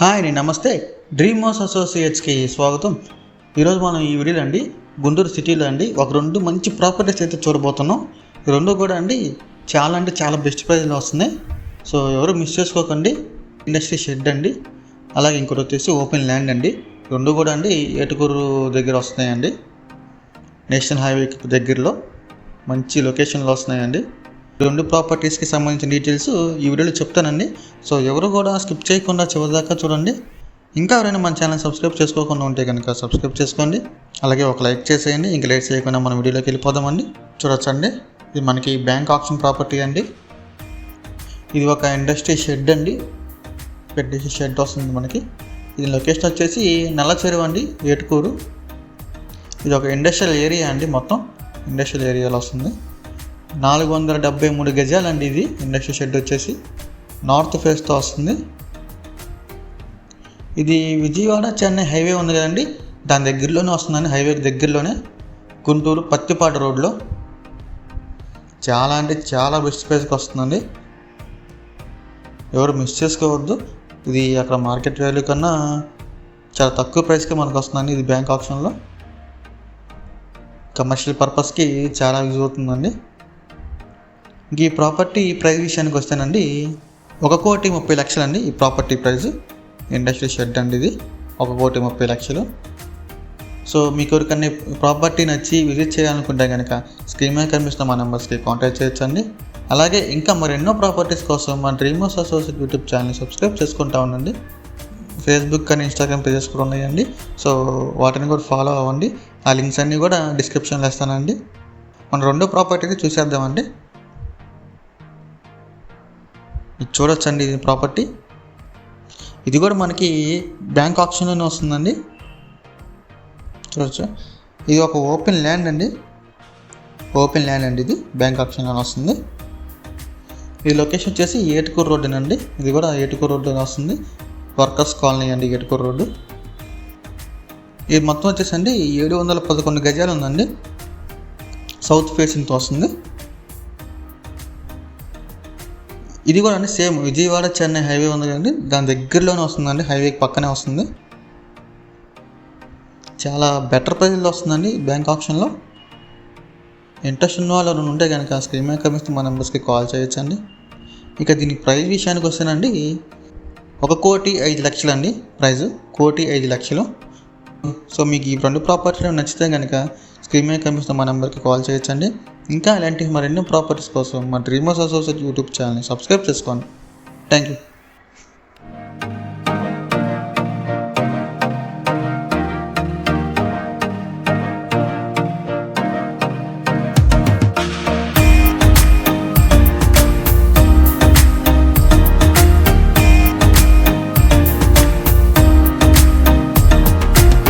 Hi అండి నమస్తే. Dream house అసోసియేట్స్కి స్వాగతం. ఈరోజు మనం ఈ వీడియోలో అండి గుంటూరు సిటీలో అండి ఒక రెండు మంచి ప్రాపర్టీస్ అయితే చూడబోతున్నాం. రెండు కూడా అండి చాలా అంటే చాలా బెస్ట్ ప్రైజ్లో వస్తున్నాయి సో ఎవరు మిస్ చేసుకోకండి. ఇండస్ట్రీ షెడ్ అండి. అలాగే ఇంకోటి వచ్చేసి ఓపెన్ ల్యాండ్ అండి. రెండు కూడా అండి ఏటుకూరు దగ్గర వస్తున్నాయండి. నేషనల్ హైవేకి దగ్గరలో మంచి లొకేషన్లో వస్తున్నాయండి. రెండు ప్రాపర్టీస్కి సంబంధించిన డీటెయిల్స్ ఈ వీడియోలో చెప్తానండి. సో ఎవరు కూడా స్కిప్ చేయకుండా చివరిదాకా చూడండి. ఇంకా ఎవరైనా మన ఛానల్ సబ్స్క్రైబ్ చేసుకోకుండా ఉంటే కనుక సబ్స్క్రైబ్ చేసుకోండి. అలాగే ఒక లైక్ చేసేయండి. ఇంకా లేట్ చేయకుండా మనం వీడియోలోకి వెళ్ళిపోదామండి. చూడొచ్చండి. ఇది మనకి బ్యాంక్ ఆప్షన్ ప్రాపర్టీ అండి. ఇది ఒక ఇండస్ట్రీ షెడ్ అండి. పెద్ద షెడ్ వస్తుంది మనకి. ఇది లొకేషన్ వచ్చేసి నల్ల చెరువు అండి ఏటుకూరు. ఇది ఒక ఇండస్ట్రియల్ ఏరియా అండి మొత్తం. ఇండస్ట్రియల్ ఏరియాలో వస్తుంది. నాలుగు వందల డెబ్బై మూడు గజాలండి ఇది. ఇండస్ట్రీ షెడ్ వచ్చేసి నార్త్ ఫేస్తో వస్తుంది. ఇది విజయవాడ చెన్నై హైవే ఉంది కదండి. దాని దగ్గరలోనే వస్తుందండి. హైవే దగ్గరలోనే గుంటూరు పత్తిపాట రోడ్లో. చాలా అంటే చాలా బెస్ట్ ప్రైస్కి వస్తుందండి. ఎవరు మిస్ చేసుకోవద్దు. ఇది అక్కడ మార్కెట్ వాల్యూ కన్నా చాలా తక్కువ ప్రైస్కి మనకు వస్తుందండి ఇది బ్యాంక్ ఆప్షన్లో. కమర్షియల్ పర్పస్కి చాలా యూజ్ అవుతుందండి. ఈ ప్రాపర్టీ ప్రైస్ విషయానికి వస్తేనండి ఒక కోటి ముప్పై లక్షలు అండి ఈ ప్రాపర్టీ ప్రైస్. ఇండస్ట్రీ షెడ్ అండి ఇది ఒక కోటి ముప్పై లక్షలు. సో మీకు ఎవరికన్నా ప్రాపర్టీ నచ్చి విజిట్ చేయాలనుకుంటే కనుక స్క్రీన్ మీద కనిపిస్తున్న మా నెంబర్స్కి కాంటాక్ట్ చేయొచ్చండి. అలాగే ఇంకా మరెన్నో ప్రాపర్టీస్ కోసం మా dream house associate YouTube channel subscribe చేసుకుంటా ఉండండి. ఫేస్బుక్ కానీ ఇన్స్టాగ్రామ్ పేజెస్ కూడా ఉన్నాయండి. సో వాటిని కూడా ఫాలో అవ్వండి. ఆ లింక్స్ అన్నీ కూడా డిస్క్రిప్షన్లో ఇస్తానండి మన రెండో ప్రాపర్టీని చూసేద్దామండి. చూడొచ్చండి ఇది ప్రాపర్టీ. ఇది కూడా మనకి బ్యాంక్ ఆప్షన్లోనే వస్తుందండి. చూడొచ్చు. ఇది ఒక ఓపెన్ ల్యాండ్ అండి. ఓపెన్ ల్యాండ్ అండి ఇది. బ్యాంక్ ఆప్షన్లో వస్తుంది. ఈ లొకేషన్ వచ్చేసి ఏటుకూరు రోడ్ అండి ఇది కూడా ఏటుకూరు రోడ్డు వస్తుంది. వర్కర్స్ కాలనీ అండి ఏటుకూరు రోడ్డు. ఇది మొత్తం వచ్చేసి అండి ఏడు వందల పదకొండు గజాలు ఉందండి. సౌత్ ఫేసింగ్తో వస్తుంది. ఇది కూడా అండి సేమ్ విజయవాడ చెన్నై హైవే ఉంది కదండి. దాని దగ్గరలోనే వస్తుందండి హైవేకి పక్కనే వస్తుంది. చాలా బెటర్ ప్రైజ్లో వస్తుందండి బ్యాంక్ ఆప్షన్లో. ఇంట్రెస్ట్ ఉన్న వాళ్ళు ఉంటే కనుక స్క్రీన్ మీద కమిస్తే మా నెంబర్స్కి కాల్ చేయొచ్చండి. ఇక దీని ప్రైజ్ విషయానికి వస్తేనండి ఒక కోటి ఐదు లక్షలు అండి ప్రైస్ కోటి ఐదు లక్షలు. సో మీకు ఈ రెండు ప్రాపర్టీలు నచ్చితే కనుక స్క్రీన్ మీద కనిపిస్తున్న మా నెంబర్కి కాల్ చేయొచ్చండి. ఇంకా ఇలాంటి మరెన్నో ప్రాపర్టీస్ కోసం మా డ్రీమర్స్ అసోసియేట్ యూట్యూబ్ ఛానల్ని సబ్స్క్రైబ్ చేసుకోండి. Thank you